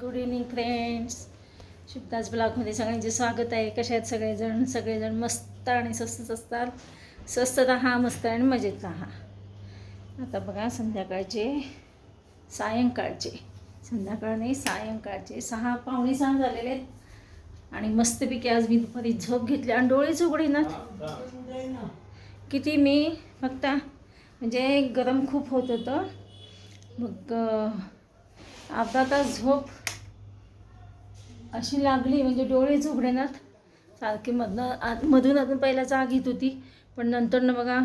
Good evening friends Shivdas ब्लॉगमध्ये सगळ्यांचे स्वागत आहे. कशा आहेत सगळेजण? सगळेजण मस्त आणि स्वस्तच असतात. स्वस्त राहा मस्त आणि मजेत राहा. आता बघा संध्याकाळचे सायंकाळचे. संध्याकाळ नाही सायंकाळचे सहा पावणे सहा झालेले आहेत. आणि मस्तपैकी आज मी दुपारी झोप घेतली आणि डोळेच उघडे ना किती मी फक्त म्हणजे गरम खूप होत होतं. मग अर्धा तास झोप अशी लागली म्हणजे डोळेच उघडेनात सारखी मधनं आत मधून अजून पहिला जाग येत होती. पण नंतरनं बघा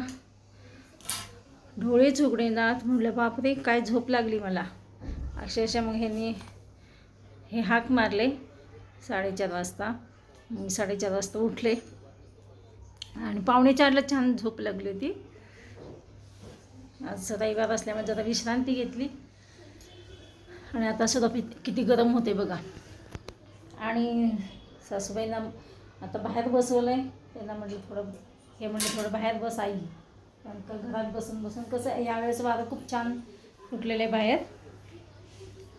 डोळेच उघडेनात म्हटलं बापरे काय झोप लागली मला. अक्षरशः मग ह्यांनी हे हाक मारले. साडेचार वाजता. मी साडेचार वाजता उठले. आणि पावणे चारला छान झोप लागली होती. आज रविवार असल्यामुळे जरा विश्रांती घेतली. आणि आता सुद्धा किती गरम होते बघा. आणि सासूबाईंना आता बाहेर बसवलं आहे त्यांना म्हटलं थोडं हे म्हटलं थोडं बाहेर बस आई. कारण का घरात बसून बसून कसं आहे, यावेळेस वारं खूप छान फुटलेलं आहे बाहेर.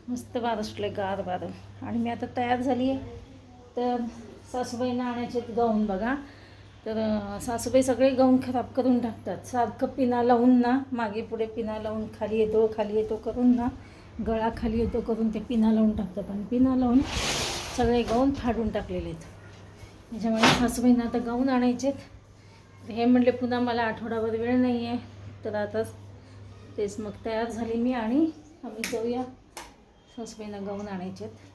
मस्त वारं सुटलं आहे गार वारं. आणि मी आता तयार झाली आहे. तर सासूबाईंना आणायचे गाऊन बघा. तर सासूबाई सगळे गाऊन खराब करून टाकतात. सारखं पिना लावून ना मागे पुढे पिना लावून खाली येतो खाली येतो करून ना गळा खाली येतो करून ते पिना लावून टाकतात. आणि पिना लावून सगळे गाऊन फाडून टाकलेले आहेत. त्याच्यामुळे सासूबाईंना आता गाऊन आणायचे आहेत. हे म्हणले पुन्हा मला आठवडाभर वेळ नाही आहे तर आता तेच मग तयार झाली मी आणि आम्ही जाऊया. सासूबाईंना गाऊन आणायचे आहेत.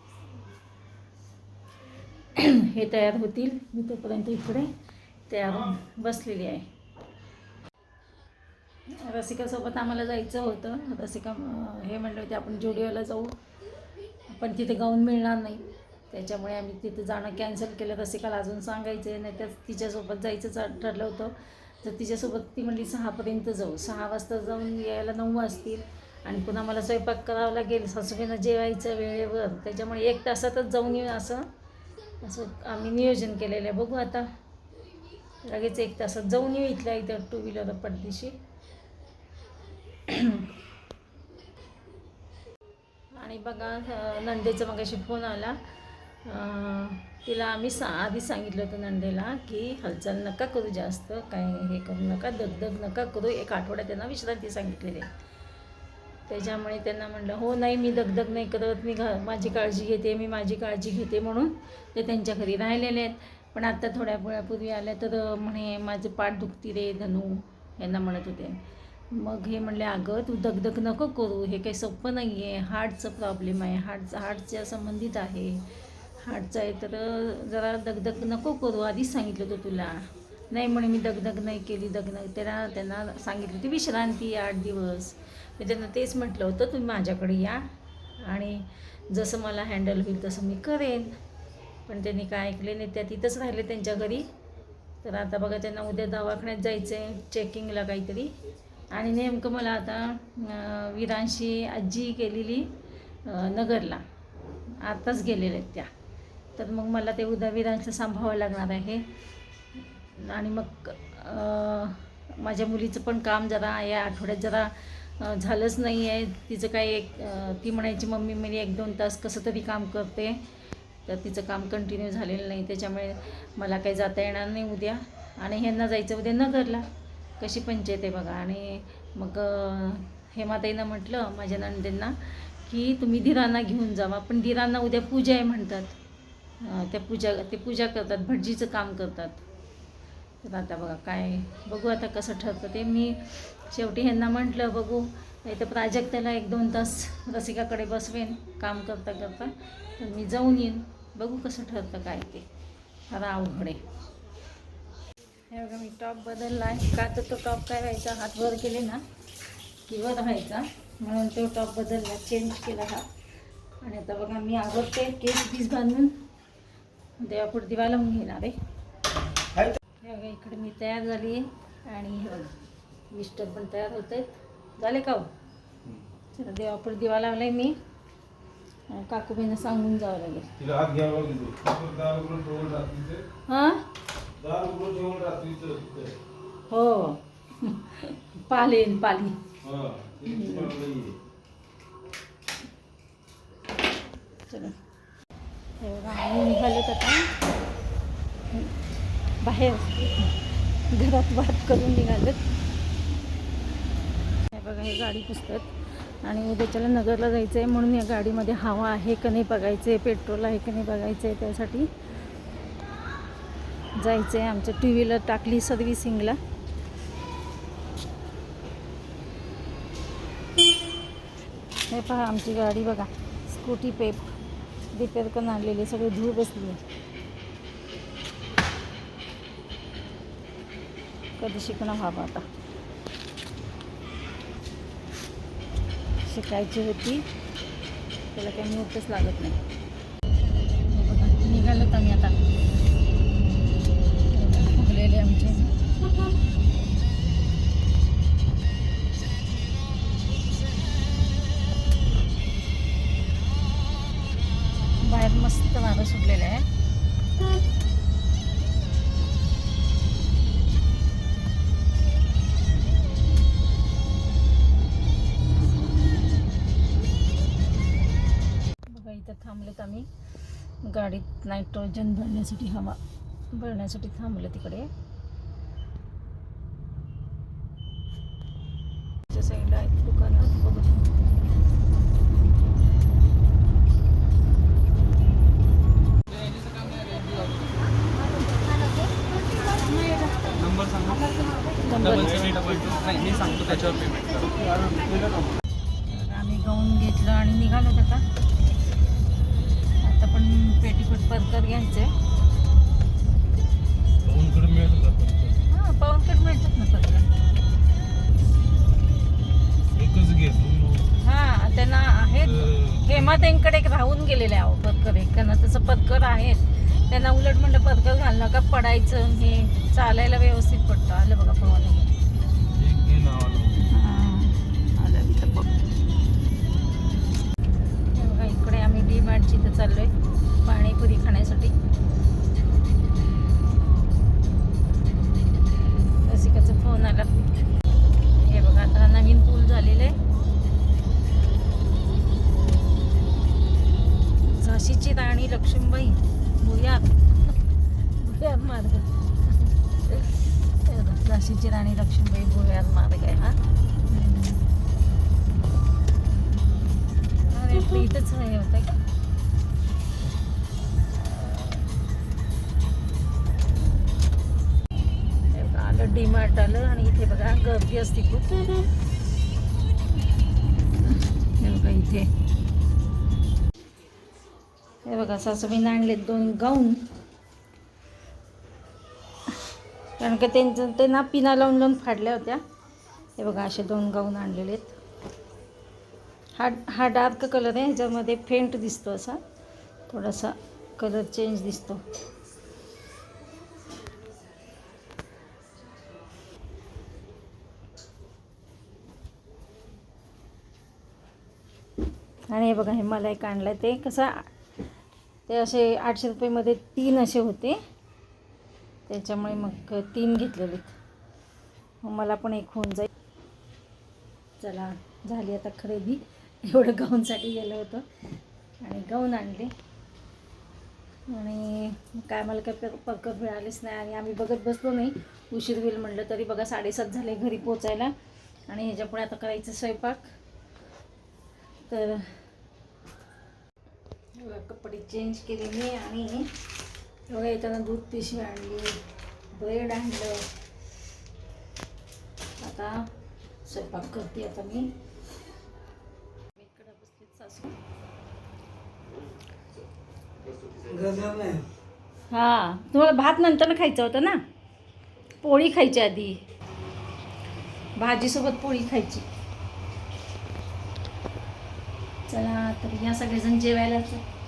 हे तयार होतील. मी तोपर्यंत इकडे तयार बसलेली आहे. रसिकासोबत आम्हाला जायचं होतं. रसिका हे म्हणले होते आपण जुडिओला जाऊ. पण तिथे गाऊन मिळणार नाही. त्याच्यामुळे आम्ही तिथे जाणं कॅन्सल केलं रसिकाला अजून सांगायचं आहे नाही तर तिच्यासोबत जायचं ठरलं होतं. तर तिच्यासोबत ती म्हणली सहापर्यंत जाऊ. सहा वाजता जाऊन यायला नऊ वाजतील आणि पुन्हा मला स्वयंपाक करावा लागेल. सासूबाईंना जेवायचं वेळेवर. त्याच्यामुळे एक तासातच जाऊन येऊ असं असं आम्ही नियोजन केलेलं आहे. बघू आता. लगेच एक तासात जाऊन येऊ इथल्या इथं टू व्हीलर पडदिशी आणि बघा नंदेचा मगाशी फोन आला. तिला आम्ही सा आधी सांगितलं होतं नंदेला की हालचाल नका करू जास्त काय हे करू नका दगदग नका करू. एक आठवड्यात त्यांना विश्रांती सांगितलेली त्याच्यामुळे त्यांना म्हणलं हो नाही मी दगदग नाही करत. मी घ माझी काळजी घेते मी माझी काळजी घेते म्हणून ते त्यांच्या घरी राहिलेले आहेत. पण आत्ता थोड्या वेळापूर्वी आल्या तर म्हणे माझं पाठ दुखती रे धनू यांना म्हणत होते. मग हे म्हणले अगं तू दगदग नको करू. हे काही सोपं नाही आहे हार्टचं प्रॉब्लेम आहे. हार्ट हार्टच्या संबंधित आहे. हाटचं आहे तर जरा दगदग नको करू. आधीच सांगितलं होतं तुला. नाही म्हणे मी दगदग नाही केली दगदग त्यांना त्यांना सांगितली होती विश्रांती आठ दिवस. मी त्यांना तेच म्हटलं होतं तुम्ही माझ्याकडे या. आणि जसं मला हँडल होईल तसं मी करेन. पण त्यांनी काय ऐकले नाही त्या तिथंच राहिले त्यांच्या घरी. तर आता बघा त्यांना उद्या दवाखान्यात जायचं आहे चेकिंगला काहीतरी. आणि नेमकं मला आता वीरांशी विरांशी आजी गेलेली नगरला. आताच गेलेल्या आहेत त्या. तर मग मला ते उद्या विरांचं सांभाळावं लागणार आहे. आणि मग माझ्या मुलीचं पण काम जरा या आठवड्यात जरा झालंच नाही आहे तिचं काही एक ती म्हणायची मम्मी मी एक दोन तास कसं तरी काम करते. तर तिचं काम कंटिन्यू झालेलं नाही. त्याच्यामुळे मला काही जाता येणार नाही उद्या. आणि ह्यांना जायचं उद्या नगरला. कशी पंचायत आहे बघा. आणि मग हेमाताईनं म्हटलं माझ्या नंदेंना की तुम्ही धीरांना घेऊन जावा. पण धीरांना उद्या पूजा आहे म्हणतात. त्या पूजा ते पूजा करतात भटजीचं काम करतात. तर आता बघा काय बघू आता कसं ठरतं ते. मी शेवटी ह्यांना म्हटलं बघू नाही तर प्राजक्ताला एक दोन तास रसिकाकडे बसवेन काम करता करता. तर मी जाऊन येईन. बघू कसं ठरतं काय ते. फार अवघड. आहे हे बघा मी टॉप बदलला आहे. का तर तो टॉप काय व्हायचा? हात वर केले ना की वर व्हायचा म्हणून तो टॉप बदलला चेंज केला हा. आणि आता बघा मी आवडते केस पीस बांधून. देवापुढे दिवा लावून घेणार आहे. हे बघा इकडे मी तयार झाली आहे. आणि हे बघा मिस्टर पण तयार होत आहेत. झाले का हो? चला देवापुढे दिवा लावलाय मी. आणि काकूबाईंना सांगून जावं लागेल. हां. हो. पालेन पाली. हा. चला. हे बघा आम्ही निघालोत आता. बाहेर. घरात वाट करून निघालोत. हे बघा हे गाडी पुसतात. आणि उद्याच्याला नगरला जायचं आहे म्हणून या गाडीमध्ये हवा आहे का नाही बघायचं आहे पेट्रोल आहे का नाही बघायचं आहे त्यासाठी. जायचं आहे आमच्या टू व्हीलर टाकली सर्व्हिसिंगला हे पहा आमची गाडी बघा स्कूटी पेप. रिपेअर करून आणलेली सगळी धूळ बसली कधी शिकणं व्हावं आता? शिकायची होती त्याला काही मुहूर्तच लागत नाही. निघालोत आम्ही आता. फुगलेले आमचे. बाहेर मस्त वारं सुटलेलं आहे. बघा इथं थांबलेत आम्ही. गाडीत नायट्रोजन भरण्यासाठी हवा भरण्यासाठी थांबलं तिकडे. साईडला आहेत दुकानात बघू. डबल सेवन डबल टू नाही मी सांगतो त्याच्यावर पेमेंट करा. आम्ही गाऊन घेतलं आणि निघालो आता. आता पण पेटीकोट परकर घ्यायचं आहे फोनकडे मिळत हां पाऊनकट मिळतात ना परकर एकच हां त्यांना आहेत. हेमाताईंकडे एक राहून गेलेले आहे अहो परकर एक त्यांना तसं परकर आहेत. त्यांना उलट म्हणलं परकर घाल नका पडायचं हे चालायला व्यवस्थित पडतं. आलं बघा पवायला बघ. इकडे आम्ही डी मार्टची इथं चाललोय पाणीपुरी खाण्यासाठी. रसिकाचा फोन आला. हे बघा आता नवीन पूल झालेलं आहे. झाशीची राणी लक्ष्मीबाई. भुयार भुयार मार्ग. हे झाशीची राणी लक्ष्मीबाई भुयार मार्ग आहे हा. अरे पीठच इथंच हे होतं का? आलं डीमार्ट आलं आणि इथे बघा गर्दी असते खूप. इथे. हे बघा सासूबाईने आणलेत दोन गाऊन. कारण का त्यांचं ते ना पिना लावून लावून फाडल्या होत्या. हे बघा असे दोन गाऊन आणलेले आहेत. हा हा डार्क कलर आहे ह्याच्यामध्ये फेंट दिसतो असा. थोडासा कलर चेंज दिसतो. आणि हे बघा हे मला एक आणलं ते. कसं ते असे आठशे रुपयेमध्ये तीन असे होते. त्याच्यामुळे मग तीन घेतलेले मग मला पण एक होऊन जाईल. चला झाली आता खरेदी. एवढं गाऊनसाठी गेलं होतं. आणि गाऊन आणले. आणि काय मला काय प- पक्क मिळालेच नाही आणि आम्ही बघत बसलो नाही. उशीर होईल म्हटलं तरी बघा साडेसात झाले घरी पोचायला. आणि ह्याच्यापुढे आता करायचं स्वयंपाक. तर बघा, कपडे चेंज केले मी आणि बघा येताना दूध पिशवी आणली ब्रेड आणलं. आता स्वयंपाक करते आता मी. इकडं बसलीत सासू हा तुम्हाला भात नंतर खायचं होतं ना? पोळी खायची आधी. भाजीसोबत पोळी खायची. चला तर या सगळेजण जेवायला